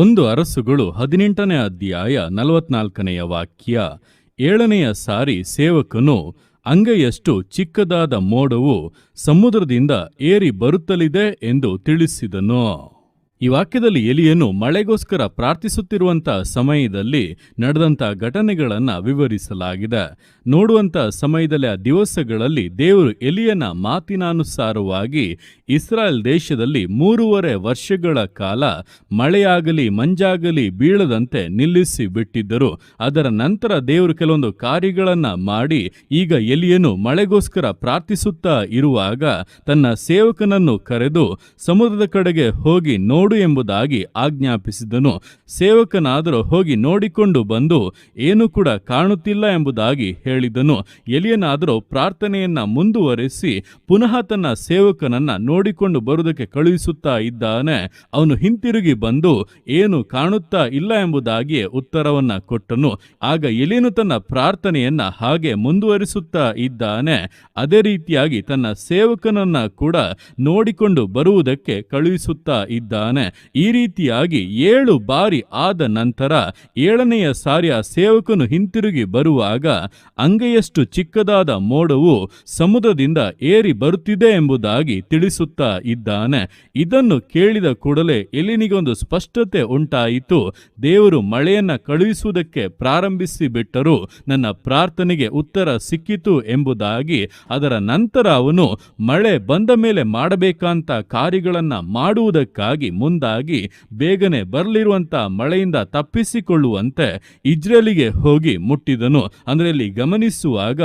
ಒಂದು ಅರಸುಗಳು ಹದಿನೆಂಟನೇ ಅಧ್ಯಾಯ ನಲವತ್ನಾಲ್ಕನೆಯ ವಾಕ್ಯ. ಏಳನೆಯ ಸಾರಿ ಸೇವಕನು, ಅಂಗೈಯಷ್ಟು ಚಿಕ್ಕದಾದ ಮೋಡವು ಸಮುದ್ರದಿಂದ ಏರಿ ಬರುತ್ತಲಿದೆ ಎಂದು ತಿಳಿಸಿದನು. ಈ ವಾಕ್ಯದಲ್ಲಿ ಎಲಿಯನು ಮಳೆಗೋಸ್ಕರ ಪ್ರಾರ್ಥಿಸುತ್ತಿರುವಂಥ ಸಮಯದಲ್ಲಿ ನಡೆದಂಥ ಘಟನೆಗಳನ್ನು ವಿವರಿಸಲಾಗಿದೆ. ನೋಡುವಂಥ ಸಮಯದಲ್ಲಿ, ಆ ದಿವಸಗಳಲ್ಲಿ ದೇವರು ಎಲಿಯನ ಮಾತಿನಾನುಸಾರವಾಗಿ ಇಸ್ರಾಯೇಲ್ ದೇಶದಲ್ಲಿ ಮೂರುವರೆ ವರ್ಷಗಳ ಕಾಲ ಮಳೆಯಾಗಲಿ, ಮಂಜಾಗಲಿ, ಬೀಳದಂತೆ ನಿಲ್ಲಿಸಿ ಬಿಟ್ಟಿದ್ದರು. ಅದರ ನಂತರ ದೇವರು ಕೆಲವೊಂದು ಕಾರ್ಯಗಳನ್ನು ಮಾಡಿ ಈಗ ಎಲಿಯನು ಮಳೆಗೋಸ್ಕರ ಪ್ರಾರ್ಥಿಸುತ್ತಾ ಇರುವಾಗ ತನ್ನ ಸೇವಕನನ್ನು ಕರೆದು ಸಮುದ್ರದ ಕಡೆಗೆ ಹೋಗಿ ನೋಡು ಎಂಬುದಾಗಿ ಆಜ್ಞಾಪಿಸಿದನು. ಸೇವಕನಾದರೂ ಹೋಗಿ ನೋಡಿಕೊಂಡು ಬಂದು, ಏನೂ ಕೂಡ ಕಾಣುತ್ತಿಲ್ಲ ಎಂಬುದಾಗಿ ಹೇಳಿದನು. ಎಲಿಯನಾದರೂ ಪ್ರಾರ್ಥನೆಯನ್ನ ಮುಂದುವರೆಸಿ ಪುನಃ ತನ್ನ ಸೇವಕನನ್ನ ನೋಡಿಕೊಂಡು ಬರುವುದಕ್ಕೆ ಕಳುಹಿಸುತ್ತಾ ಇದ್ದಾನೆ. ಅವನು ಹಿಂತಿರುಗಿ ಬಂದು, ಏನು ಕಾಣುತ್ತಾ ಇಲ್ಲ ಎಂಬುದಾಗಿಯೇ ಉತ್ತರವನ್ನ ಕೊಟ್ಟನು. ಆಗ ಎಲಿಯನು ತನ್ನ ಪ್ರಾರ್ಥನೆಯನ್ನ ಹಾಗೆ ಮುಂದುವರಿಸುತ್ತಾ ಇದ್ದಾನೆ. ಅದೇ ರೀತಿಯಾಗಿ ತನ್ನ ಸೇವಕನನ್ನ ಕೂಡ ನೋಡಿಕೊಂಡು ಬರುವುದಕ್ಕೆ ಕಳುಹಿಸುತ್ತಾ ಇದ್ದಾನೆ. ಈ ರೀತಿಯಾಗಿ ಏಳು ಬಾರಿ ಆದ ನಂತರ ಏಳನೆಯ ಸಾರಿ ಆ ಸೇವಕನು ಹಿಂತಿರುಗಿ ಬರುವಾಗ ಅಂಗೆಯಷ್ಟು ಚಿಕ್ಕದಾದ ಮೋಡವು ಸಮುದ್ರದಿಂದ ಏರಿ ಬರುತ್ತಿದೆ ಎಂಬುದಾಗಿ ತಿಳಿಸುತ್ತಾ ಇದ್ದಾನೆ. ಇದನ್ನು ಕೇಳಿದ ಕೂಡಲೇ ಎಲಿನಿಗೊಂದು ಸ್ಪಷ್ಟತೆ ಉಂಟಾಯಿತು. ದೇವರು ಮಳೆಯನ್ನ ಕಳುಹಿಸುವುದಕ್ಕೆ ಪ್ರಾರಂಭಿಸಿ ಬಿಟ್ಟರೂ ನನ್ನ ಪ್ರಾರ್ಥನೆಗೆ ಉತ್ತರ ಸಿಕ್ಕಿತು ಎಂಬುದಾಗಿ ಅದರ ನಂತರ ಅವನು ಮಳೆ ಬಂದ ಮೇಲೆ ಮಾಡಬೇಕಂತ ಕಾರ್ಯಗಳನ್ನು ಮಾಡುವುದಕ್ಕಾಗಿ ಮುಂದಾಗಿ ಬೇಗನೆ ಬರಲಿರುವಂತ ಮಳೆಯಿಂದ ತಪ್ಪಿಸಿಕೊಳ್ಳುವಂತೆ ಇಜ್ರೇಲಿಗೆ ಹೋಗಿ ಮುಟ್ಟಿದನು. ಅಂದರೆ ಇಲ್ಲಿ ಗಮನಿಸುವಾಗ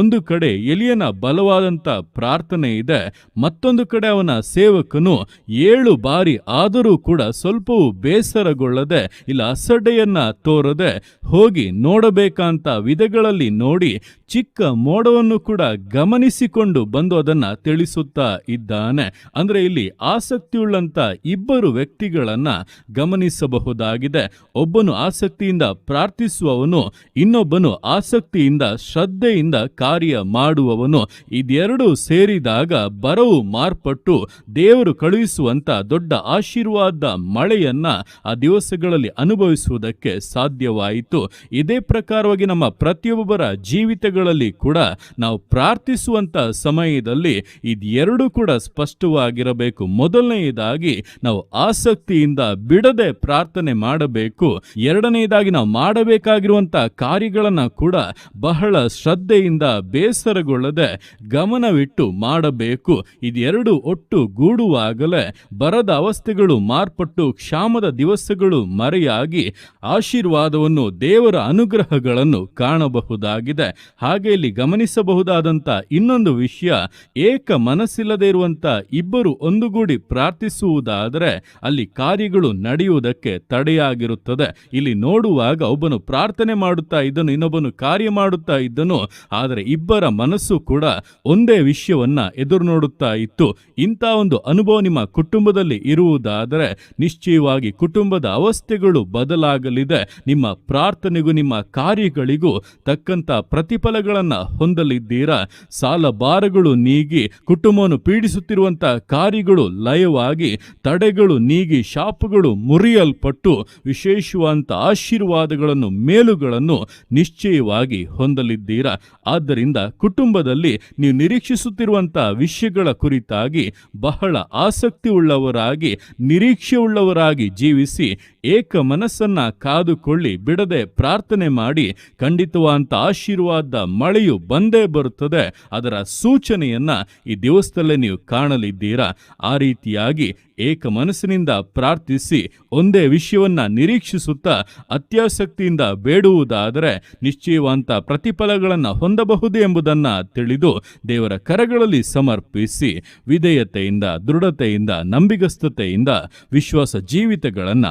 ಒಂದು ಕಡೆ ಎಲಿಯನ ಬಲವಾದಂತ ಪ್ರಾರ್ಥನೆ ಇದೆ, ಮತ್ತೊಂದು ಕಡೆ ಅವನ ಸೇವಕನು ಏಳು ಬಾರಿ ಆದರೂ ಕೂಡ ಸ್ವಲ್ಪವೂ ಬೇಸರಗೊಳ್ಳದೆ, ಇಲ್ಲ ಅಸಡ್ಡೆಯನ್ನ ತೋರದೆ ಹೋಗಿ ನೋಡಬೇಕಂತ ವಿಧಗಳಲ್ಲಿ ನೋಡಿ ಚಿಕ್ಕ ಮೋಡವನ್ನು ಕೂಡ ಗಮನಿಸಿಕೊಂಡು ಬಂದು ಅದನ್ನ ತಿಳಿಸುತ್ತಾ ಇದ್ದಾನೆ. ಅಂದ್ರೆ ಇಲ್ಲಿ ಆಸಕ್ತಿಯುಳ್ಳಂತ ಇಬ್ಬರು ವ್ಯಕ್ತಿಗಳನ್ನ ಗಮನಿಸಬಹುದಾಗಿದೆ. ಒಬ್ಬನು ಆಸಕ್ತಿಯಿಂದ ಪ್ರಾರ್ಥಿಸುವವನು, ಇನ್ನೊಬ್ಬನು ಆಸಕ್ತಿಯಿಂದ ಶ್ರದ್ಧೆಯಿಂದ ಕಾರ್ಯ ಮಾಡುವವನು. ಇದೆರಡೂ ಸೇರಿದಾಗ ಬರವು ಮಾರ್ಪಟ್ಟು ದೇವರು ಕಳುಹಿಸುವಂತ ದೊಡ್ಡ ಆಶೀರ್ವಾದ ಮಳೆಯನ್ನ ಆ ದಿವಸಗಳಲ್ಲಿ ಅನುಭವಿಸುವುದಕ್ಕೆ ಸಾಧ್ಯವಾಯಿತು. ಇದೇ ಪ್ರಕಾರವಾಗಿ ನಮ್ಮ ಪ್ರತಿಯೊಬ್ಬರ ಜೀವಿತಗಳಲ್ಲಿ ಕೂಡ ನಾವು ಪ್ರಾರ್ಥಿಸುವಂತ ಸಮಯದಲ್ಲಿ ಇದೆರಡೂ ಕೂಡ ಸ್ಪಷ್ಟವಾಗಿರಬೇಕು. ಮೊದಲನೆಯದಾಗಿ ನಾವು ಆಸಕ್ತಿಯಿಂದ ಬಿಡದೆ ಪ್ರಾರ್ಥನೆ ಮಾಡಬೇಕು. ಎರಡನೆಯದಾಗಿ ನಾವು ಮಾಡಬೇಕಾಗಿರುವಂತ ಕಾರ್ಯಗಳನ್ನ ಕೂಡ ಬಹಳ ಶ್ರದ್ಧೆಯಿಂದ ಬೇಸರಗೊಳ್ಳದೆ ಗಮನವಿಟ್ಟು ಮಾಡಬೇಕು. ಇದೆರಡು ಒಟ್ಟು ಗೂಡುವಾಗಲೇ ಬರದ ಅವಸ್ಥೆಗಳು ಮಾರ್ಪಟ್ಟು ಕ್ಷಾಮದ ದಿವಸಗಳು ಮರೆಯಾಗಿ ಆಶೀರ್ವಾದವನ್ನು ದೇವರ ಅನುಗ್ರಹಗಳನ್ನು ಕಾಣಬಹುದಾಗಿದೆ. ಹಾಗೆ ಇಲ್ಲಿ ಗಮನಿಸಬಹುದಾದಂತ ಇನ್ನೊಂದು ವಿಷಯ ಏಕ ಮನಸ್ಸಿಲ್ಲದೆ ಇರುವಂಥ ಇಬ್ಬರು ಒಂದುಗೂಡಿ ಪ್ರಾರ್ಥಿಸುವುದಾದರೆ ಅಲ್ಲಿ ಕಾರ್ಯಗಳು ನಡೆಯುವುದಕ್ಕೆ ತಡೆಯಾಗಿರುತ್ತದೆ. ಇಲ್ಲಿ ನೋಡುವಾಗ ಒಬ್ಬನು ಪ್ರಾರ್ಥನೆ ಮಾಡುತ್ತಾ ಇದ್ದನು, ಇನ್ನೊಬ್ಬನು ಕಾರ್ಯ ಮಾಡುತ್ತಾ ಇದ್ದನು. ಆದರೆ ಇಬ್ಬರ ಮನಸ್ಸು ಕೂಡ ಒಂದೇ ವಿಷಯವನ್ನ ಎದುರು ನೋಡುತ್ತಾ ಇತ್ತು. ಇಂಥ ಒಂದು ಅನುಭವ ನಿಮ್ಮ ಕುಟುಂಬದಲ್ಲಿ ಇರುವುದಾದರೆ ನಿಶ್ಚಯವಾಗಿ ಕುಟುಂಬದ ಅವಸ್ಥೆಗಳು ಬದಲಾಗಲಿದೆ. ನಿಮ್ಮ ಪ್ರಾರ್ಥನೆಗೂ, ನಿಮ್ಮ ಕಾರ್ಯಗಳಿಗೂ ತಕ್ಕಂತ ಪ್ರತಿಫಲಗಳನ್ನ ಹೊಂದಲಿದ್ದೀರಾ? ಸಾಲ ಭಾರಗಳು ನೀಗಿ ಕುಟುಂಬವನ್ನು ಪೀಡಿಸುತ್ತಿರುವಂತ ಕಾರ್ಯಗಳು ಲಯವಾಗಿ ತಡೆಗಳು ನೀಗಿ ಶಾಪಗಳು ಮುರಿಯಲ್ಪಟ್ಟು ವಿಶೇಷವಾದಂಥ ಆಶೀರ್ವಾದಗಳನ್ನು ಮೇಲುಗಳನ್ನು ನಿಶ್ಚಯವಾಗಿ ಹೊಂದಲಿದ್ದೀರಾ? ಆದ್ದರಿಂದ ಕುಟುಂಬದಲ್ಲಿ ನೀವು ನಿರೀಕ್ಷಿಸುತ್ತಿರುವಂಥ ವಿಷಯಗಳ ಕುರಿತಾಗಿ ಬಹಳ ಆಸಕ್ತಿ ಉಳ್ಳವರಾಗಿ ನಿರೀಕ್ಷೆ ಉಳ್ಳವರಾಗಿ ಜೀವಿಸಿ ಏಕ ಮನಸ್ಸನ್ನ ಕಾದುಕೊಳ್ಳಿ, ಬಿಡದೆ ಪ್ರಾರ್ಥನೆ ಮಾಡಿ ಖಂಡಿತವಾದಂಥ ಆಶೀರ್ವಾದ ಮಳೆಯು ಬಂದೇ ಬರುತ್ತದೆ. ಅದರ ಸೂಚನೆಯನ್ನ ಈ ದಿವಸದಲ್ಲೇ ನೀವು ಕಾಣಲಿದ್ದೀರಾ? ಆ ರೀತಿಯಾಗಿ ಏಕ ಮನಸ್ಸಿನಿಂದ ಪ್ರಾರ್ಥಿಸಿ, ಒಂದೇ ವಿಷಯವನ್ನ ನಿರೀಕ್ಷಿಸುತ್ತಾ, ಅತ್ಯಾಸಕ್ತಿಯಿಂದ ಬೇಡುವುದಾದರೆ ನಿಶ್ಚಯವಂತ ಪ್ರತಿಫಲಗಳನ್ನು ಹೊಂದಬಹುದು ಎಂಬುದನ್ನು ತಿಳಿದು ದೇವರ ಕರಗಳಲ್ಲಿ ಸಮರ್ಪಿಸಿ, ವಿಧೇಯತೆಯಿಂದ, ದೃಢತೆಯಿಂದ, ನಂಬಿಗಸ್ತತೆಯಿಂದ ವಿಶ್ವಾಸ ಜೀವಿತಗಳನ್ನು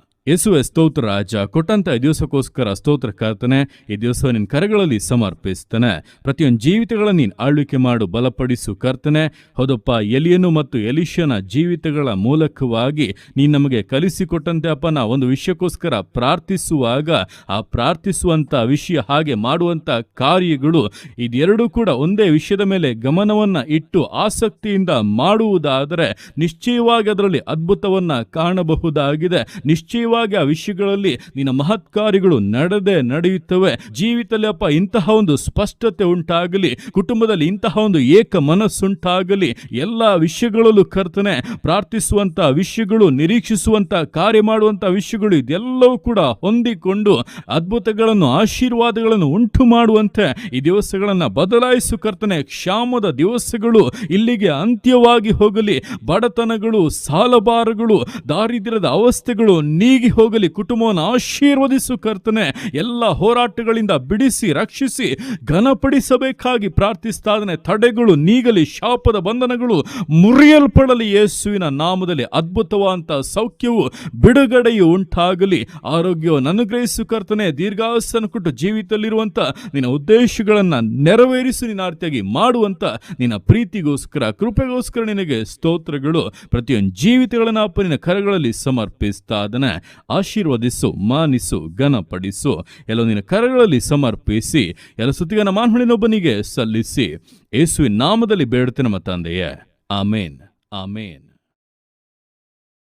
ಯೇಸುವೆ ಸ್ತೋತ್ರ, ರಾಜ. ಕೊಟ್ಟಂತ ದಿವಸಕ್ಕೋಸ್ಕರ ಸ್ತೋತ್ರ ಕರ್ತನೆ, ಈ ದಿವಸ ನಿನ್ನ ಕರೆಗಳಲ್ಲಿ ಸಮರ್ಪಿಸ್ತಾನೆ. ಪ್ರತಿಯೊಂದು ಜೀವಿತಗಳ ನೀನು ಆಳ್ವಿಕೆ ಮಾಡು, ಬಲಪಡಿಸು ಕರ್ತನೆ. ಹೌದಪ್ಪ, ಎಲಿಯನು ಮತ್ತು ಎಲಿಶಿಯನ ಜೀವಿತಗಳ ಮೂಲಕವಾಗಿ ನೀನು ನಮಗೆ ಕಲಿಸಿಕೊಟ್ಟಂತೆ, ಅಪ್ಪ, ನಾ ಒಂದು ವಿಷಯಕ್ಕೋಸ್ಕರ ಪ್ರಾರ್ಥಿಸುವಾಗ, ಆ ಪ್ರಾರ್ಥಿಸುವಂತ ವಿಷಯ, ಹಾಗೆ ಮಾಡುವಂತ ಕಾರ್ಯಗಳು ಇದೆರಡೂ ಕೂಡ ಒಂದೇ ವಿಷಯದ ಮೇಲೆ ಗಮನವನ್ನು ಇಟ್ಟು ಆಸಕ್ತಿಯಿಂದ ಮಾಡುವುದಾದರೆ, ನಿಶ್ಚಯವಾಗಿ ಅದರಲ್ಲಿ ಅದ್ಭುತವನ್ನ ಕಾಣಬಹುದಾಗಿದೆ. ನಿಶ್ಚಯವಾಗಿ ಆ ವಿಷಯಗಳಲ್ಲಿ ನಿನ್ನ ಮಹತ್ ಕಾರ್ಯಗಳು ನಡೆದೇ ನಡೆಯುತ್ತವೆ. ಜೀವಿತದಲ್ಲಿ ಅಪ್ಪ ಇಂತಹ ಒಂದು ಸ್ಪಷ್ಟತೆ ಉಂಟಾಗಲಿ, ಕುಟುಂಬದಲ್ಲಿ ಇಂತಹ ಒಂದು ಏಕ ಮನಸ್ಸುಂಟಾಗಲಿ, ಎಲ್ಲ ವಿಷಯಗಳಲ್ಲೂ ಕರ್ತನೆ ಪ್ರಾರ್ಥಿಸುವಂತ ವಿಷಯಗಳು, ನಿರೀಕ್ಷಿಸುವಂತ, ಕಾರ್ಯ ಮಾಡುವಂತ ವಿಷಯಗಳು ಇದೆಲ್ಲವೂ ಕೂಡ ಹೊಂದಿಕೊಂಡು ಅದ್ಭುತಗಳನ್ನು, ಆಶೀರ್ವಾದಗಳನ್ನು ಉಂಟು ಮಾಡುವಂತೆ ಈ ದಿವಸಗಳನ್ನ ಬದಲಾಯಿಸು ಕರ್ತನೆ. ಕ್ಷಾಮದ ದಿವಸಗಳು ಇಲ್ಲಿಗೆ ಅಂತ್ಯವಾಗಿ ಹೋಗಲಿ. ಬಡತನಗಳು ಸಾಲಬಾರಗಳು ದಾರಿದ್ರ್ಯದ ಅವಸ್ಥೆಗಳು ನೀಗಿ ಹೋಗಲಿ, ಕುಟುಂಬವನ್ನು ಆಶೀರ್ವದಿಸು ಕರ್ತನೆ. ಎಲ್ಲ ಹೋರಾಟಗಳಿಂದ ಬಿಡಿಸಿ, ರಕ್ಷಿಸಿ, ಘನಪಡಿಸಬೇಕಾಗಿ ಪ್ರಾರ್ಥಿಸ್ತಾದನೆ ತಡೆಗಳು ನೀಗಲಿ, ಶಾಪದ ಬಂಧನಗಳು ಮುರಿಯಲ್ಪಡಲಿ ಯೇಸುವಿನ ನಾಮದಲ್ಲಿ. ಅದ್ಭುತವಾದಂಥ ಸೌಖ್ಯವು ಬಿಡುಗಡೆಯು ಉಂಟಾಗಲಿ. ಆರೋಗ್ಯವನ್ನು ಅನುಗ್ರಹಿಸು ಕರ್ತನೆ. ದೀರ್ಘಾಸನ ಕೊಟ್ಟು ಜೀವಿತದಲ್ಲಿರುವಂಥ ನಿನ್ನ ಉದ್ದೇಶಗಳನ್ನು ನೆರವೇರಿಸಿ, ನಿನ್ನ ಅರ್ಥಿಯಾಗಿ ಮಾಡುವಂಥ ನಿನ್ನ ಪ್ರೀತಿಗೋಸ್ಕರ, ಕೃಪೆಗೋಸ್ಕರ ನಿನಗೆ ಸ್ತೋತ್ರಗಳು. ಪ್ರತಿಯೊಂದು ಜೀವಿತಗಳನ್ನು ಅಪ್ಪ ಕರಗಳಲ್ಲಿ ಸಮರ್ಪಿಸ್ತಾದನೆ ಆಶೀರ್ವದಿಸು, ಮಾನಿಸು, ಘನಪಡಿಸು. ಎಲ್ಲೋ ನಿನ್ನ ಕರಗಳಲ್ಲಿ ಸಮರ್ಪಿಸಿ, ಎಲ್ಲ ಸುತ್ತಿಗನ ಮಾನ್ಹುಳಿನೊಬ್ಬನಿಗೆ ಸಲ್ಲಿಸಿ. ಯೇಸುವಿನ ನಾಮದಲ್ಲಿ ಬೇಡುತ್ತೆ ನಮ್ಮ ತಂದೆಯೇ. ಆಮೇನ್. ಆಮೇನ್.